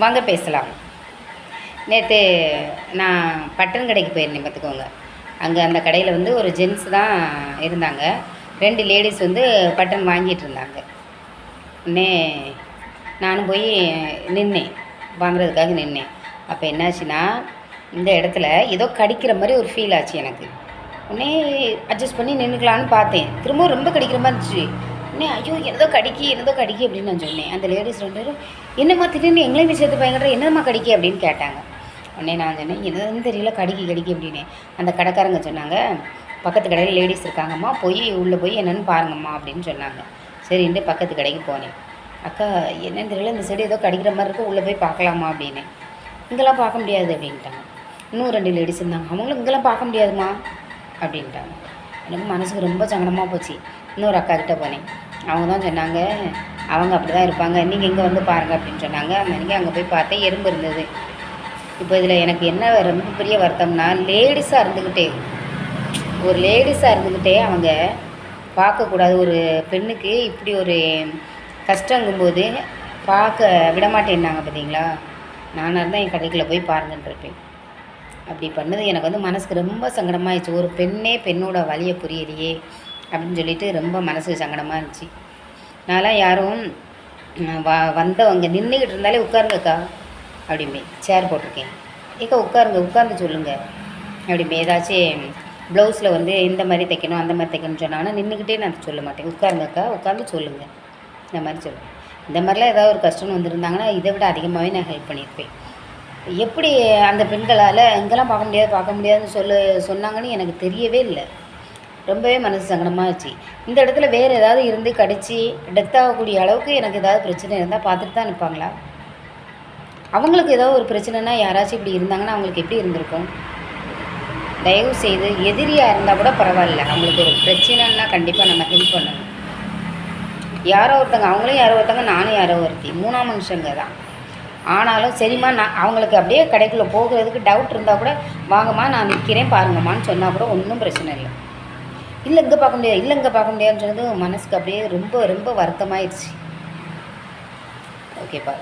வாங்க பேசலாம். நேற்று நான் பட்டன் கடைக்கு போயிருந்தேன் பார்த்துக்கோங்க. அங்கே அந்த கடையில் வந்து ஒரு ஜென்ஸ் தான் இருந்தாங்க. ரெண்டு லேடிஸ் வந்து பட்டன் வாங்கிட்டு இருந்தாங்க. உடனே நானும் போய் நின்னேன். வாங்குறதுக்காக நின்னேன். அப்போ என்னாச்சுன்னா இந்த இடத்துல ஏதோ கடிக்கிற மாதிரி ஒரு ஃபீல் ஆச்சு எனக்கு. உடனே அட்ஜஸ்ட் பண்ணி நின்றுக்கலான்னு பார்த்தேன். திரும்பவும் ரொம்ப கடிக்கிற மாதிரி இருந்துச்சு. உடனே ஐயோ ஏதோ கடிக்கி ஏதோ கடிக்கி அப்படின்னு நான் சொன்னேன். அந்த லேடிஸ் ரெண்டு பேரும் என்னம்மா திடீர்னு எங்களையும் விஷயத்து பயங்கர என்னம்மா கடிக்கி? அப்படின்னு கேட்டாங்க. உடனே நான் சொன்னேன் என்னதுன்னு தெரியல கடிக்கி கடிக்கி அப்படின்னு. அந்த கடைக்காரங்க சொன்னாங்க பக்கத்து கடையில் லேடிஸ் இருக்காங்கம்மா போய் உள்ளே போய் என்னென்னு பாருங்கம்மா அப்படின்னு சொன்னாங்க. சரின்ட்டு பக்கத்து கடைக்கு போனேன். அக்கா என்னன்னு தெரியல இந்த செடி ஏதோ கடிக்கிற மாதிரி இருக்கு உள்ளே போய் பார்க்கலாமா அப்படின்னு. இங்கெல்லாம் பார்க்க முடியாது அப்படின்ட்டாங்க. இன்னும் ரெண்டு லேடிஸ் இருந்தாங்க அவங்களும் இங்கெல்லாம் பார்க்க முடியாதுமா அப்படின்ட்டாங்க. எனக்கு மனசுக்கு ரொம்ப சங்கடமாக போச்சு. இன்னொரு அக்கா கிட்டே போனேன். அவங்க தான் சொன்னாங்க. அவங்க அப்படி தான் இருப்பாங்க. நீங்கள் இங்கே வந்து பாருங்கள் அப்படின்னு சொன்னாங்க. அன்றைக்கி அங்கே போய் பார்த்தேன் எறும்பு இருந்தது. இப்போ இதில் எனக்கு என்ன ரொம்ப பெரிய வருத்தம்னா லேடிஸாக இருந்துக்கிட்டே ஒரு லேடிஸாக இருந்துக்கிட்டே அவங்க பார்க்கக்கூடாது ஒரு பெண்ணுக்கு இப்படி ஒரு கஷ்டங்கும்போது பார்க்க விடமாட்டேன்னாங்க பார்த்தீங்களா நானாக இருந்தால் என் கடைக்குள்ளே போய் பாருங்கன்றிருப்பேன் அப்படி பண்ணது எனக்கு வந்து மனசுக்கு ரொம்ப சங்கடமாயிடுச்சு. ஒரு பெண்ணே பெண்ணோட வலியை புரியலையே. அப்படின்னு சொல்லிட்டு ரொம்ப மனசுக்கு சங்கடமாக இருந்துச்சு. நான்லாம் யாரும் வ வந்தவங்க நின்றுக்கிட்டு இருந்தாலே உட்காருங்கக்கா அப்படிமே சேர் போட்டிருக்கேன். ஏக்கா உட்காருங்க உட்கார்ந்து சொல்லுங்கள் அப்படிமே ஏதாச்சும் ப்ளவுஸில் வந்து இந்த மாதிரி தைக்கணும் அந்த மாதிரி தைக்கணும்னு சொன்னாங்கன்னா நின்றுக்கிட்டே நான் சொல்ல மாட்டேன். உட்காருங்கக்கா உட்காந்து சொல்லுங்கள் இந்த மாதிரி சொல்லுவேன். இந்த மாதிரிலாம் ஏதாவது ஒரு கஷ்டம்னு வந்திருந்தாங்கன்னா இதை விட அதிகமாகவே நான் ஹெல்ப் பண்ணியிருப்பேன். எப்படி அந்த பெண்களால் இங்கெல்லாம் பார்க்க முடியாது பார்க்க முடியாதுன்னு சொல்ல சொன்னாங்கன்னு எனக்கு தெரியவே இல்லை. ரொம்பவே மனசு சங்கடமாக ஆச்சு. இந்த இடத்துல வேறு ஏதாவது இருந்து கடிச்சு டெத் ஆகக்கூடிய அளவுக்கு எனக்கு ஏதாவது பிரச்சனை இருந்தால் பார்த்துட்டு தான் நிற்பாங்களா அவங்களுக்கு ஏதோ ஒரு பிரச்சனைனா யாராச்சும் இப்படி இருந்தாங்கன்னா அவங்களுக்கு எப்படி இருந்திருக்கும்? தயவு செய்து எதிரியாக இருந்தால் கூட பரவாயில்ல. அவங்களுக்கு ஒரு பிரச்சனைன்னா கண்டிப்பாக நம்ம ஹெல்ப் பண்ணணும். யாரோ ஒருத்தங்க அவங்களும் யாரோ ஒருத்தங்க நானும் யாரோ ஒருத்தி. மூணாம் மனுஷங்க தான். ஆனாலும் சரிம்மா நான் அவங்களுக்கு அப்படியே கடைக்குள்ளே போகிறதுக்கு டவுட் இருந்தால் கூட வாங்கம்மா நான் நிற்கிறேன் பாருங்கம்மான்னு சொன்னால் கூட ஒன்றும் பிரச்சனை இல்லை. இல்லை இங்கே பார்க்க முடியாது இல்லை இங்கே பார்க்க முடியாதுன்னு சொன்னது மனசுக்கு அப்படியே ரொம்ப ரொம்ப வருத்தமாயிடுச்சு ஓகேப்பா.